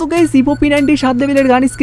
So guys Evo P ninety সাত gun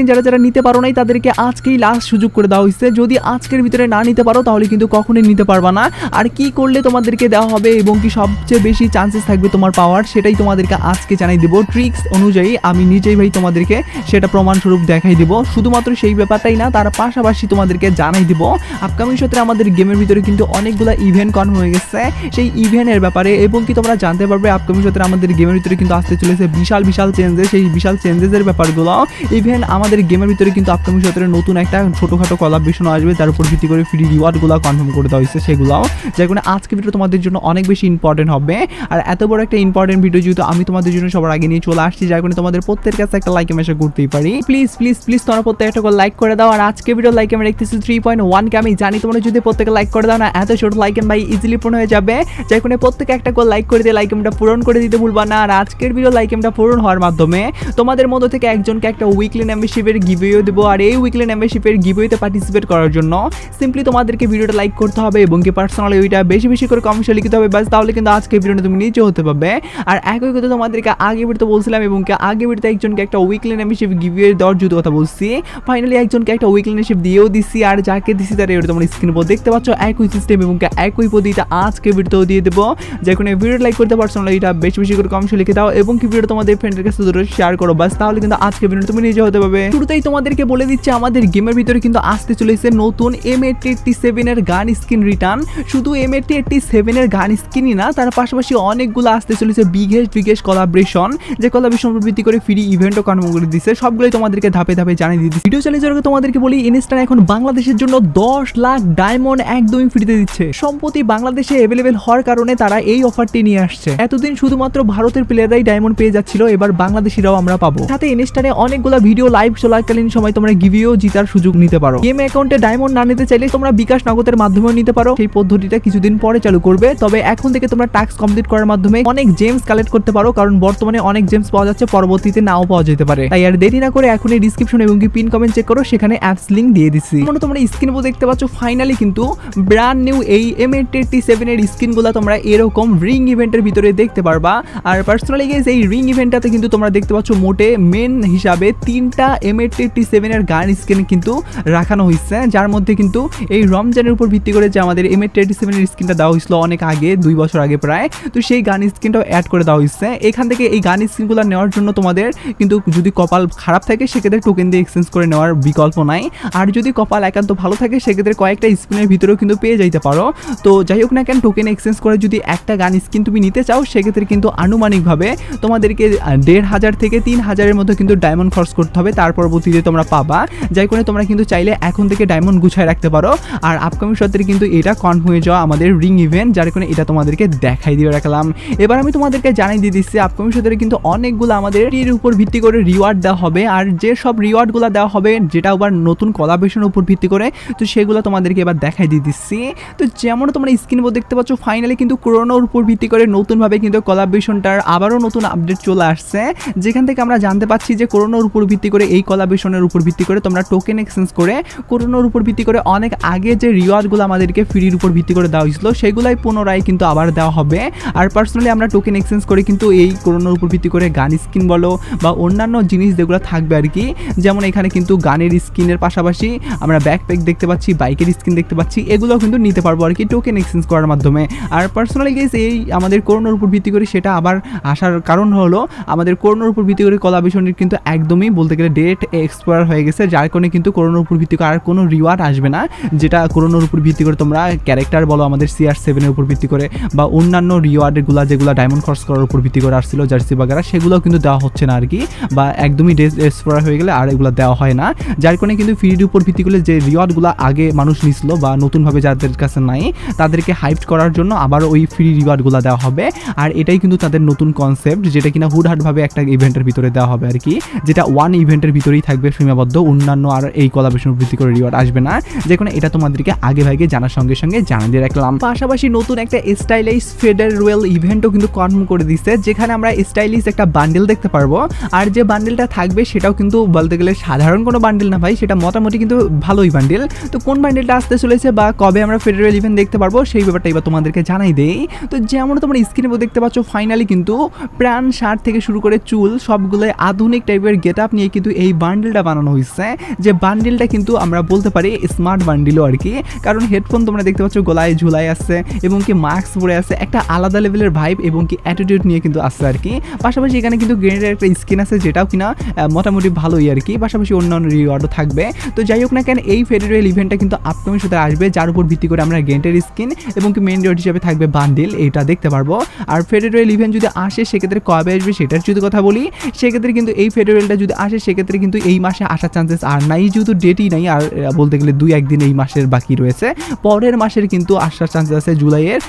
যারা যারা নিতে পারো নাই, তাদেরকে আজকেই লাস্ট সুযোগ করে দেওয়া হয়েছে। যদি আজকের ভিতরে না নিতে পারো, তাহলে কিন্তু কখনোই নিতে পারবা না। আর কি করলে তোমাদেরকে দেওয়া হবে এবং কি সবচেয়ে বেশি চান্সেস থাকবে তোমার পাওয়ার, সেটাই তোমাদেরকে আজকে জানাই দেবো। ট্রিক্স অনুযায়ী আমি নিজেই ভাই তোমাদেরকে সেটা প্রমাণস্বরূপ দেখাই দিব। শুধুমাত্র সেই ব্যাপারটাই না, তার পাশাপাশি তোমাদেরকে জানাই দিব আপকামিং সত্রে আমাদের গেমের ভিতরে কিন্তু অনেকগুলো ইভেন্ট কনফার্ম হয়ে গেছে। সেই ইভেন্টের ব্যাপারে এবং কি তোমরা জানতে পারবে আপকামিং সত্রে আমাদের গেমের ভিতরে কিন্তু আসতে চলেছে বিশাল বিশাল চেঞ্জেস সেই বিশাল চেঞ্জেসের ব্যাপারগুলো। ইভেন আমাদের গেমের ভিতরে কিন্তু আপকামিং সত্রে নতুন একটা ছোটোখাটো কলাবেশন আসবে তার উপর ভিত্তি করে ফ্রি রিওয়ার্ডগুলো কনফার্ম করে দেওয়া হয়েছে সেগুলোও যার কারণে আজকে ভিডিও তোমাদের জন্য অনেক বেশি ইম্পর্টেন্ট হবে। আর এত বড় একটা ইম্পর্টেন্ট ভিডিও যেহেতু আমি তোমাদের জন্য সবার আগে নিয়ে চলে আসছি, যার কারণে তোমাদের প্রত্যেকের কাছে একটা লাইক মেসেজ করতেই পারি। প্লিজ প্লিজ প্লিজ তোমরা প্রত্যেক একটা লাইক করে দাও। আর আজকে ভিডিও লাইক আমি দেখতেছি থ্রি পয়েন্ট ওয়ানকে আমি জানি তোমরা যদি প্রত্যেকে লাইক করে দাও না, এত ছোট লাইক ভাই ইজিলি পূরণ হয়ে যাবে। যার কারণে প্রত্যেকে একটা লাইক করে দিয়ে লাইক এমটা পূরণ করে দিতে ভুলবা না। আর আজকের ভিডিও লাইক এমটা পূরণ হওয়ার মাধ্যমে তোমাদের মধ্য থেকে একজনকে একটা উইকলি মেম্বারশিপের গিভওয়ে দেবো। আর এই উইকলি মেম্বারশিপের গিভওয়েতে পার্টিসিপেট করার জন্য সিম্পলি তোমাদেরকে ভিডিওটা লাইক করতে হবে এবং কি পার্সোনালি ওইটা বেশি বেশি করে কমেন্টে লিখতে হবে। বাস তাহলে কিন্তু আজকে ভিডিওটা তুমি নিচে হতে পারবে। আর একই কথা তোমাদেরকে আগে ভিডিওতে বলছিলাম এবং কি আগে ভিডিওতে একজনকে একটা উইকলি মেম্বারশিপ গিভওয়ে দেওয়ার যদি কথা বলছি। ফাইনালি একজনকে একটা উইকলি মেম্বারশিপ দিয়েও দিছি। আর যাকে দিছি তার এটা তোমার স্ক্রিন উপর দেখতে পাচ্ছ, একই সিস্টেম এবং একই পদ্ধতিতে আজকে ভিডিওতেও দিয়ে দেবো। যে কোনো ভিডিও লাইক করতে পার্সোনালি এটা বেশি বেশি করে কমেন্টে লিখে দাও এবং কি ভিডিও তোমাদের ফ্রেন্ডের কাছে শেয়ার করো। বাস, তাহলে কিন্তু আজকে ভিডিও তুমি নিজে হতে পারবে। শুরুতেই তোমাদেরকে বলে দিচ্ছে, আমাদের গেমের ভিতরে কিন্তু আসতে চলেছে নতুন এম এইটটি সেভেনের গান স্কিন রিটার্ন শুধু এম এইটটি সেভেনের গান স্কিনই না, তার পাশাপাশি অনেকগুলো আসতে চলেছে বিগেস্ট বিগেস্ট কলাবরেশন যে কলাবরেশন ভিত্তি করে ফ্রি ইভেন্টও কনফার্ম করে দিচ্ছে সবগুলোই তোমাদেরকে ধাপে ধাপে জানিয়ে দিচ্ছে। ভিডিও চালিয়ে যাওয়ার তোমাদেরকে বলি ইনস্টান এখন বাংলাদেশের জন্য দশ লাখ ডায়মন্ড একদমই ফ্রিতে দিচ্ছে। সম্প্রতি বাংলাদেশে অ্যাভেলেবেল হওয়ার কারণে তারা এই অফারটি নিয়ে আসছে। এতদিন শুধুমাত্র ভারতের প্লেয়াররাই ডায়মন্ড পেয়ে যাচ্ছিল, এবার বাংলাদেশিরাও আমরা পাবো সাথে ইনস্টানে অনেকগুলো ভিডিও লাইভ চলাকালীন সময় তোমরা গিভিও জিতার সুযোগ নিতে পারো। গেম অ্যাকাউন্টে ডায়মন্ড না নিতে চাইলে তোমরা বিকাশ নগদের মাধ্যমেও নিতে পারো। সেই পদ্ধতিটা কিছুদিন পরে চালু করবে। তবে এখন থেকে তোমরা টাস্ক কমপ্লিট করার মাধ্যমে অনেক জেমস কালেক্ট করতে পারো। কারণ বর্তমানে অনেক জেমস পাওয়া যাচ্ছে, পরবর্তীতে নাও পাওয়া যেতে পারে। তাই আর দেরি না করে এখনই ডিসক্রিপশন এবং কি পিন কমেন্ট চেক করো। সেখানে অ্যাপস লিঙ্ক দিয়ে দিচ্ছি মনে তোমরা স্ক্রিন দেখতে পাচ্ছ। ফাইনালি কিন্তু ব্র্যান্ড নিউ এই এম এইটটি সেভেনের স্ক্রিনগুলো তোমরা এরকম রিং ইভেন্টের ভিতরে দেখতে পারবা। আর পার্সোনালি গেস এই রিং ইভেন্টটাতে কিন্তু তোমরা দেখতে পাচ্ছ মোটে মেন হিসাবে তিনটা এম এইটটি সেভেনের গান স্ক্রিন কিন্তু রাখানো হয়েছে যার মধ্যে কিন্তু এই রমজানের উপর ভিত্তি করে যে আমাদের এম এইটটি সেভেনের স্ক্রিনটা দেওয়া হয়েছিল অনেক আগে, দুই বছর আগে প্রায়, তো সেই গান স্ক্রিনটাও অ্যাড করে দেওয়া হয়েছে এখান থেকে এই গান স্ক্রিনগুলো নেওয়ার জন্য তোমাদের কিন্তু যদি কপাল খারাপ থাকে, সেক্ষেত্রে টোকেন দিয়ে এক্সচেঞ্জ করে নেওয়ার বিকল্প নাই। আর যদি কপাল একান্ত ভালো থাকে, সেক্ষেত্রে কয়েকটা স্পিনের ভিতরেও কিন্তু পেয়ে যাইতে পারো। তো যাই হোক না কেন টোকেন এক্সচেঞ্জ করে যদি একটা গান স্কিন তুমি নিতে চাও, সেক্ষেত্রে কিন্তু আনুমানিকভাবে তোমাদেরকে দেড় হাজার থেকে তিন হাজারের মতো কিন্তু ডায়মন্ড খরচ করতে হবে, তার পরবর্তীতে তোমরা পাবা। যাই করে তোমরা কিন্তু চাইলে এখন থেকে ডায়মন্ড গুছায় রাখতে পারো। আর আপকামিং সত্ত্বে কিন্তু এটা কনফার্ম হয়ে যাওয়া আমাদের রিং ইভেন্ট যার কারণে এটা তোমাদেরকে দেখাই দিয়ে রাখলাম। এবার আমি তোমাদেরকে জানিয়ে দিয়ে দিচ্ছি আপকামিং সত্ত্বে কিন্তু অনেকগুলো আমাদের এর উপর ভিত্তি করে রিওয়ার্ড দেওয়া হবে। আর যে সব রিওয়ার্ডগুলো দেওয়া হবে, যেটা আবার নতুন কলাবেশনের উপর ভিত্তি করে, তো সেগুলো তোমাদেরকে এবার দেখাই দিয়ে দিচ্ছি। তো যেমন তোমরা স্ক্রিন উপর দেখতে পাচ্ছ ফাইনালি কিন্তু করোনার উপর ভিত্তি করে নতুনভাবে কিন্তু কলাবেশনটার আবারও নতুন আপডেট চলে আসছে। যেখান থেকে আমরা জানতে পাচ্ছি যে করোনার উপর ভিত্তি করে এই কলাবেশনের উপর ভিত্তি করে তোমরা টোকেন এক্সচেঞ্জ করে করোনার উপর ভিত্তি করে অনেক আগে যে রিওয়ার্ডগুলো আমাদেরকে ফ্রির উপর ভিত্তি করে দেওয়া হয়েছিল, সেগুলাই পুনরায় কিন্তু আবার দেওয়া হবে। আর পার্সোনালি আমরা টোকেন এক্সচেঞ্জ করে কিন্তু এই করোনার উপর ভিত্তি করে গান স্কিন বলো বা অন্যান্য জিনিস যেগুলো থাকবে আর কি, যেমন এখানে কিন্তু গানের স্কিনের পাশাপাশি আমরা ব্যাকপ্যাক দেখতে পাচ্ছি বাইকের স্কিন দেখতে পাচ্ছি এগুলো কিন্তু নিতে পারব আর কি টোকেন এক্সচেঞ্জ করার মাধ্যমে। আর পার্সোনালি গেস এই আমাদের করোনার উপর ভিত্তি করে সেটা আবার আসার কারণ হলো আমাদের করোনার উপর ভিত্তি করে কলাবেশনের কিন্তু একদমই বলতে গেলে ডেট এক্সপায়ার হয়ে গেছে, যার কারণে কিন্তু করোনার উপর ভিত্তি করে আর কোনো রিওয়ার্ড আসবে না। যেটা করোনার উপর ভিত্তি করে তোমরা ক্যারেক্টার বলো, আমাদের সিআর সেভেনের উপর ভিত্তি করে, বা অন্যান্য রিওয়ার্ডগুলো যেগুলো ডায়মন্ড খরচ করার উপর ভিত্তি করে আসছিল জার্সি বাগেরা সেগুলো কিন্তু দেওয়া হচ্ছে না আর কি বা একদমই ডেট এক্সপায়ার হয়ে গেলে আর এগুলো দেওয়া হয় না। যার কারণে কিন্তু ফ্রির উপর ভিত্তি করে যে রিওয়ার্ডগুলো আগে মানুষ নিছিল, বা নতুনভাবে যাদের কাছে নাই, তাদেরকে হাইপ করার জন্য আবার ওই ফ্রি রিওয়ার্ডগুলো দেওয়া হবে। আর এটাই কিন্তু তাদের নতুন কনসেপ্ট যেটা কিনা হুডহাটভাবে একটা ইভেন্টের ভিতরে দেওয়া হবে আর কি, যেটা ওয়ান ইভেন্টের ভিতরেই থাকবে সীমাবদ্ধ, অন্যান্য আর এই কলাবেশন ভিত্তি করে রিওয়ার্ড আসবে না। যে কোনো এটা তোমাদেরকে আগে ভাগে জানার সঙ্গে সঙ্গে জানিয়ে দিয়ে রাখলাম। পাশাপাশি নতুন একটা স্টাইলাইজ ফেডারেল ইভেন্টও কিন্তু কনফার্ম করে দিচ্ছে, যেখানে আমরা স্টাইলিশ একটা বান্ডেল দেখতে পারব। আর যে বান্ডেলটা থাকবে সেটাও কিন্তু বলতে গেলে সাধারণ কোনো বান্ডেল না ভাই, সেটা মোটামুটি কিন্তু ভালোই বান্ডেল তো কোন বান্ডেলটা আসতে চলেছে বা কবে আমরা ফেডারেল ইভেন্ট দেখতে পারব, সেই ব্যাপারটা এবার তোমাদেরকে জানাই দেই। তো যেমন তোমরা স্ক্রিনে দেখতে পাচ্ছ ফাইনালি কিন্তু প্রাণ শার্ট থেকে শুরু করে চুল সবগুলো বলে আধুনিক টাইপের গেট আপ নিয়ে কিন্তু এই বান্ডেলটা বানানো হয়েছে যে বান্ডেলটা কিন্তু আমরা বলতে পারি স্মার্ট বান্ডেলও আর কি। কারণ হেডফোন তোমরা দেখতে পাচ্ছ গলায় ঝুলাই আছে, এবং কি মাস্ক পরে আছে, একটা আলাদা লেভেলের ভাইব এবং কি অ্যাটিটিউড নিয়ে কিন্তু আসছে আর কি। পাশাপাশি এখানে কিন্তু গ্রেনেডের একটা স্কিন আছে, যেটাও কিনা মোটামুটি ভালোই আর কি। পাশাপাশি অন্যান্য রিওয়ার্ডও থাকবে। তো যাই হোক না কেন, এই ফেডারেল ইভেন্টটা কিন্তু আপকামিং সাথে আসবে, যার উপর ভিত্তি করে আমরা গেন্টের স্কিন এবং কি মেন রিওয়ার্ড হিসেবে থাকবে বান্ডিল, এটা দেখতে পারব। আর ফেডারেল ইভেন্ট যদি আসে, সেক্ষেত্রে কবে আসবে, সেটার যদি কথা বলি সেক্ষেত্রে কিন্তু এই ফেডারেলটা যদি আসে, সেক্ষেত্রে কিন্তু এই মাসে আসার চান্সেস আর নাই, যেহেতু ডেটই নাই, আর বলতে গেলে দুই একদিন এই মাসের বাকি রয়েছে। পরের মাসের কিন্তু আসার চান্সেস আছে জুলাইয়ের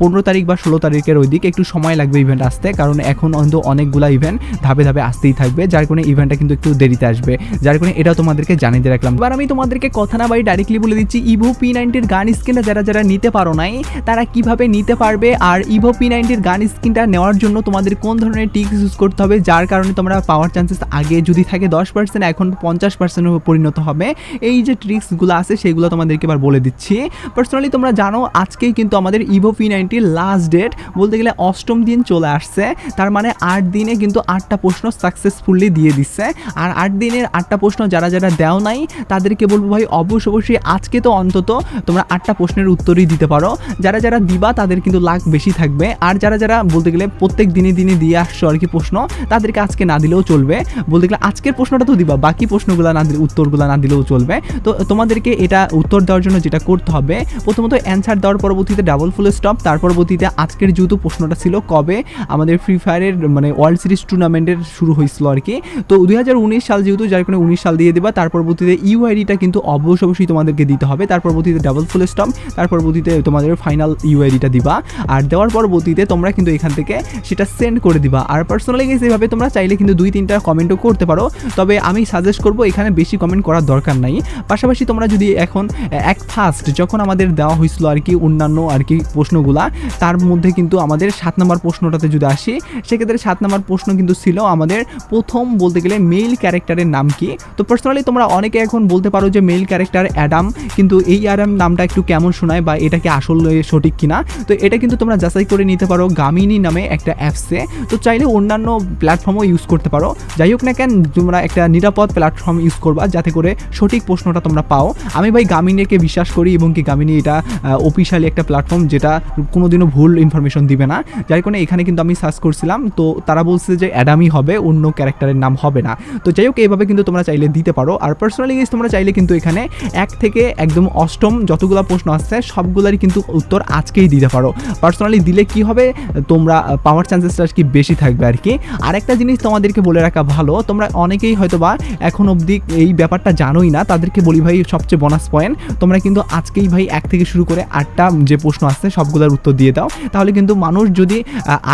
পনেরো তারিখ বা ষোলো তারিখের ওই দিক একটু সময় লাগবে ইভেন্ট আসতে, কারণ এখন অন্ত অনেকগুলা ইভেন্ট ধাপে ধাপে আসতেই থাকবে, যার কারণে ইভেন্টটা কিন্তু একটু দেরিতে আসবে। যার কারণে এটাও তোমাদেরকে জানিয়ে দিয়ে রাখলাম। এবার আমি তোমাদেরকে কথা না বাড়ি ডাইরেক্টলি বলে দিচ্ছি ইভো পি নাইনটির গান স্কিনটা যারা যারা নিতে পারো নাই, তারা কীভাবে নিতে পারবে? আর ইভো পি নাইনটির গান স্কিনটা নেওয়ার জন্য তোমাদের কোন ধরনের টিক্স ইউজ করতে হবে? যার কারণে তোমরা পাওয়ার চান্সেস আগে যদি থাকে দশ পার্সেন্ট এখন পঞ্চাশ পার্সেন্ট পরিণত হবে। এই যে ট্রিক্সগুলো আছে, সেগুলো তোমাদেরকে এবার বলে দিচ্ছি। পার্সোনালি তোমরা জানো, আজকেই কিন্তু আমাদের ইভো পি নাইনটির লাস্ট ডেট বলতে গেলে অষ্টম দিন চলে আসছে। তার মানে আট দিনে কিন্তু আটটা প্রশ্ন সাকসেসফুলি দিয়ে দিচ্ছে। আর আট দিনের আটটা প্রশ্ন যারা যারা দেও নাই, তাদেরকে বলব ভাই অবশ্য অবশ্যই আজকে তো অন্তত তোমরা আটটা প্রশ্নের উত্তরই দিতে পারো। যারা যারা দিবা, তাদের কিন্তু লাখ বেশি থাকবে। আর যারা যারা বলতে গেলে প্রত্যেক দিনে দিনে দিয়ে আসছো আর কি প্রশ্ন, তাদেরকে আজকে না দিলেও চলবে। বলতে গেলে আজকের প্রশ্নটা তো দিবা, বাকি প্রশ্নগুলো না দিলে, উত্তরগুলো না দিলেও চলবে। তো তোমাদেরকে এটা উত্তর দেওয়ার জন্য যেটা করতে হবে, প্রথমত অ্যান্সার দেওয়ার পরবর্তীতে ডাবল ফুল স্টপ তার পরবর্তীতে আজকের যেহেতু প্রশ্নটা ছিল কবে, আমাদের ফ্রি ফায়ারের মানে ওয়ার্ল্ড সিরিজ টুর্নামেন্টের শুরু হয়েছিল আর কি। তো দুই হাজার উনিশ সাল যেহেতু, যার কারণে উনিশ সাল দিয়ে দেবা তার পরবর্তীতে ইউআইডিটা কিন্তু অবশ্য অবশ্যই তোমাদেরকে দিতে হবে। তার পরবর্তীতে ডাবল ফুল স্টপ তার পরবর্তীতে তোমাদের ফাইনাল ইউআইডিটা দিবা। আর দেওয়ার পরবর্তীতে তোমরা কিন্তু এখান থেকে সেটা সেন্ড করে দিবা। আর পার্সোনালি গেছে তোমরা চাইলে কিন্তু দুই তিনটা কমেন্টও করতে পারো। তবে আমি সাজেস্ট করব এখানে বেশি কমেন্ট করার দরকার নাই। পাশাপাশি তোমরা যদি এখন, এক ফার্স্ট যখন আমাদের দেওয়া হয়েছিল আর কি অন্যান্য আর কি প্রশ্নগুলা, তার মধ্যে কিন্তু আমাদের সাত নম্বর প্রশ্নটাতে যদি আসি, সেক্ষেত্রে সাত নম্বর প্রশ্ন কিন্তু ছিল আমাদের প্রথম বলতে গেলে মেইল ক্যারেক্টারের নাম কি? তো পার্সোনালি তোমরা অনেকে এখন বলতে পারো যে মেইল ক্যারেক্টার অ্যাডাম কিন্তু এই অ্যাডাম নামটা একটু কেমন শোনায় বা এটা কি আসলে সঠিক কিনা? তো এটা কিন্তু তোমরা যাচাই করে নিতে পারো। গামিনী নামে একটা অ্যাপসে তো চাইলে অন্যান্য প্ল্যাটফর্মও ইউজ করতে পারো। যাই হোক না কেন, তোমরা একটা নিরাপদ প্ল্যাটফর্ম ইউজ করবা যাতে করে সঠিক প্রশ্নটা তোমরা পাও। আমি ভাই গামিনীকে বিশ্বাস করি এবং কি গামিনী এটা অফিসিয়ালি একটা প্ল্যাটফর্ম যেটা কোনোদিনও ভুল ইনফরমেশন দিবে না। যার কারণে এখানে কিন্তু আমি সার্চ করছিলাম। তো তারা বলছে যে অ্যাডামই হবে, অন্য ক্যারেক্টারের নাম হবে না। তো যাই হোক, এইভাবে কিন্তু তোমরা চাইলে দিতে পারো। আর পার্সোনালি গেস তোমরা চাইলে কিন্তু এখানে এক থেকে একদম অষ্টম যতগুলো প্রশ্ন আসছে, সবগুলারই কিন্তু উত্তর আজকেই দিতে পারো। পার্সোনালি দিলে কি হবে? তোমরা পাওয়ার চান্সেসটা আর কি বেশি থাকবে আর কি। আরেকটা জিনিস তোমাদেরকে বলে রাখা ভালো। তোমরা অনেকেই হয়তো বা এখন অবধি এই ব্যাপারটা জানোই না। তাদেরকে বলি ভাই, সবচেয়ে বোনাস পয়েন্ট তোমরা কিন্তু আজকেই ভাই এক থেকে শুরু করে আটটা যে প্রশ্ন আসছে, সবগুলোর উত্তর দিয়ে দাও। তাহলে কিন্তু মানুষ যদি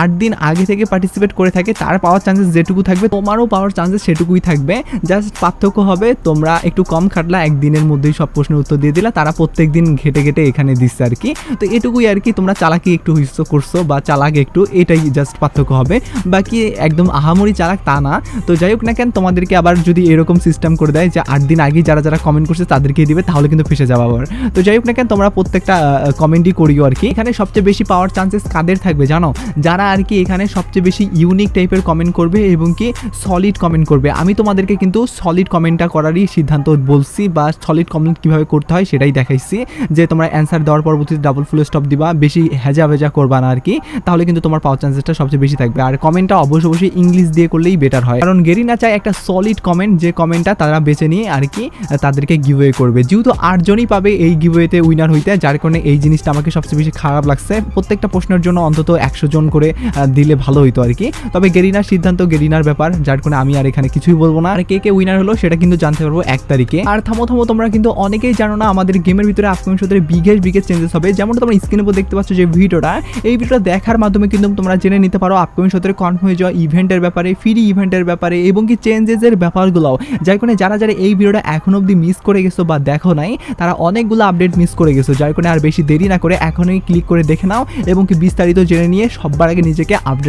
আট দিন আগে থেকে পার্টিসিপেট করে থাকে, তার পাওয়ার চান্সেস যেটুকু থাকবে, তোমারও পাওয়ার চান্সেস সেটুকুই থাকবে। জাস্ট পার্থক্য হবে, তোমরা একটু কম খাটলা একদিনের মধ্যেই সব প্রশ্নের উত্তর দিয়ে দিলা। তারা প্রত্যেক দিন ঘেটে ঘেটে এখানে দিচ্ছে আর কি। তো এটুকুই আর কি, তোমরা চালাকি একটু হিস্স করছ বা চালাক একটু, এটাই জাস্ট পার্থক্য হবে। বাকি একদম আহামরি চালাক তা না। তো যাই হোক না কেন, তোমাদেরকে আবার যদি এরকম সিস্টেম করে দেয় যে আট দিন আগে যারা যারা কমেন্ট করছে তাদেরকে দিবে, তাহলে কিন্তু ফেসে যাব আবার। তো যাই হোক না কেন, তোমরা প্রত্যেকটা কমেন্টই করিও আর কি। এখানে সবচেয়ে বেশি পাওয়ার চান্সেস কাদের থাকবে জানো? যারা আর কি এখানে সবচেয়ে বেশি ইউনিক টাইপের কমেন্ট করবে এবং কি সলিড কমেন্ট করবে। আমি তোমাদেরকে কিন্তু সলিড কমেন্টটা করারই সিদ্ধান্ত বলছি বা সলিড কমেন্ট কীভাবে করতে হয় সেটাই দেখাইছি। যে তোমরা অ্যান্সার দেওয়ার পরবর্তীতে ডাবল ফুল স্টপ দিবা, বেশি হেজা ভেজা করবা না আর কি, তাহলে কিন্তু তোমার পাওয়ার চান্সেসটা সবচেয়ে বেশি থাকবে। আর কমেন্টটা অবশ্যই অবশ্যই ইংলিশ দিয়ে করলেই বেটার হয়। কারণ গেরিনা চাই একটা সলিড কমেন্ট যে কমেন্টটা তারা বেছে নিয়ে আর কি, তাদেরকে গিভওয়ে করবে। যেহেতু আটজনই পাবে এই গিভওয়েতে উইনার হইতে, যার কারণে এই জিনিসটা আমাকে সবচেয়ে বেশি খারাপ লাগছে। প্রত্যেকটা প্রশ্নের জন্য অন্তত একশো জন করে দিলে ভালো হইতো আর কি। তবে গেরিনার সিদ্ধান্ত গেরিনার ব্যাপার, যার কারণে আমি আর এখানে কিছুই বলব না। আর কে কে উইনার হলো, সেটা কিন্তু জানতে পারব এক তারিখে। আর থামো থামো, তোমরা কিন্তু অনেকেই জানো না, আমাদের গেমের ভিতরে আপকামিং সত্তরে বিগেস্ট বিগেস্ট চেঞ্জেস হবে। যেমন তোমরা স্ক্রিনের উপর দেখতে পাচ্ছ যে ভিডিওটা এই ভিডিওটা দেখার মাধ্যমে কিন্তু তোমরা জেনে নিতে পারো আপকামিং সত্তরে কনফার্ম হয়ে যাওয়া ইভেন্টের ব্যাপারে ফ্রি ইভেন্টের ব্যাপারে এবং কি চেঞ্জেসের ব্যাপারগুলোও। যার কারণে যারা যারা এই ভিডিওটা এখন অবধি মিস করে গেছো বা দেখো নাই, তারা অনেকগুলো আপডেট মিস করে গেছো। যার কারণে আর বেশি দেরি না করে এখনই ক্লিক করে দেখে নাও এবং কি বিস্তারিত জেনে নিয়ে সবার আগে নিজেকে আপডেট